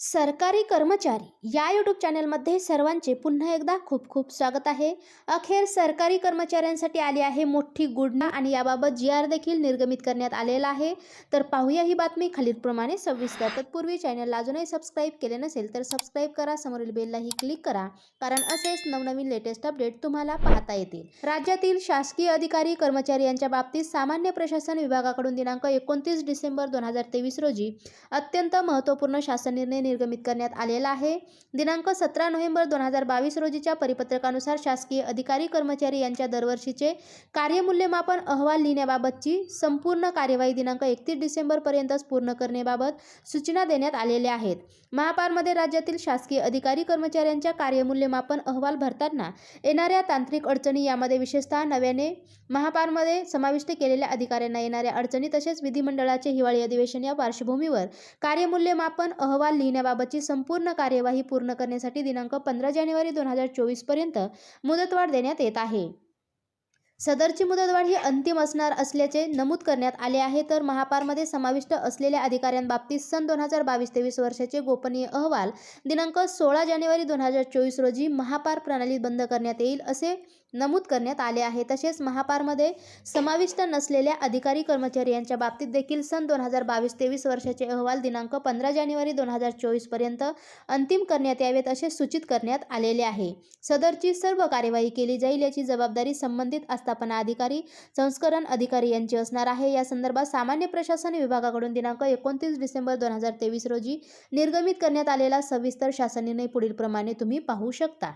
सरकारी कर्मचारी या यूट्यूब चॅनलमध्ये सर्वांचे पुन्हा एकदा खूप खूप स्वागत आहे. अखेर सरकारी कर्मचाऱ्यांसाठी आली आहे मोठी गुडना आणि याबाबत जी आर देखील निर्गमित करण्यात आलेला आहे. तर पाहूया ही बातमी खालीलप्रमाणे सविस्तर. तत्पूर्वी चॅनलला अजूनही सबस्क्राईब केले नसेल तर सबस्क्राईब करा. समोरील बेललाही क्लिक करा. कारण असेच नवनवीन लेटेस्ट अपडेट तुम्हाला पाहता येतील. राज्यातील शासकीय अधिकारी कर्मचारी यांच्या बाबतीत सामान्य प्रशासन विभागाकडून दिनांक एकोणतीस डिसेंबर दोन हजार तेवीस रोजी अत्यंत महत्त्वपूर्ण शासन निर्णय निर्गमित करण्यात आलेला आहे. दिनांक सतरा नोव्हेंबर दोन हजार बावीस रोजीच्या परिपत्रकानुसार शासकीय अधिकारी कर्मचारी यांच्या दरवर्षीचे कार्यमूल्यमापन अहवाल लिहिण्याबाबतची संपूर्ण कार्यवाही दिनांक एकतीस डिसेंबरपर्यंतच पूर्ण करण्याबाबत सूचना देण्यात आलेल्या आहेत. महापारमध्ये राज्यातील शासकीय अधिकारी कर्मचाऱ्यांच्या कार्यमूल्यमापन अहवाल भरताना येणाऱ्या तांत्रिक अडचणी यामध्ये विशेषतः नव्याने महापारमध्ये समाविष्ट केलेल्या अधिकाऱ्यांना येणाऱ्या अडचणी तसेच विधिमंडळाचे हिवाळी अधिवेशन या पार्श्वभूमीवर कार्यमूल्यमापन अहवाल देण्याबाबतची संपूर्ण कार्यवाही पूर्ण करण्यासाठी दिनांक पंधरा जानेवारी दोन हजार चोवीसपर्यंत मुदतवाढ देण्यात येत आहे. सदरची मुदतवाढ ही अंतिम असणार असल्याचे नमूद करण्यात आले आहे. तर महापारमध्ये समाविष्ट असलेल्या अधिकाऱ्यांबाबतीत सन दोन हजार बावीस तेवीस वर्षाचे गोपनीय अहवाल दिनांक सोळा जानेवारी दोन हजार चोवीस रोजी महापार प्रणाली बंद करण्यात येईल असे नमूद करण्यात आले आहे. तसेच महापारमध्ये समाविष्ट नसलेल्या अधिकारी कर्मचारी यांच्या बाबतीत देखील सन दोन हजार बावीस तेवीस वर्षाचे अहवाल दिनांक पंधरा जानेवारी दोन हजार चोवीसपर्यंत अंतिम करण्यात यावेत असे सूचित करण्यात आलेले आहे. सदरची सर्व कार्यवाही केली जाईल याची जबाबदारी संबंधित व्यवस्थापना अधिकारी संस्करण अधिकारी यांची असणार आहे. या संदर्भात सामान्य प्रशासन विभागाकडून दिनांक एकोणतीस डिसेंबर दोन हजार तेवीस रोजी निर्गमित करण्यात आलेला सविस्तर शासन निर्णय पुढील प्रमाणे तुम्ही पाहू शकता.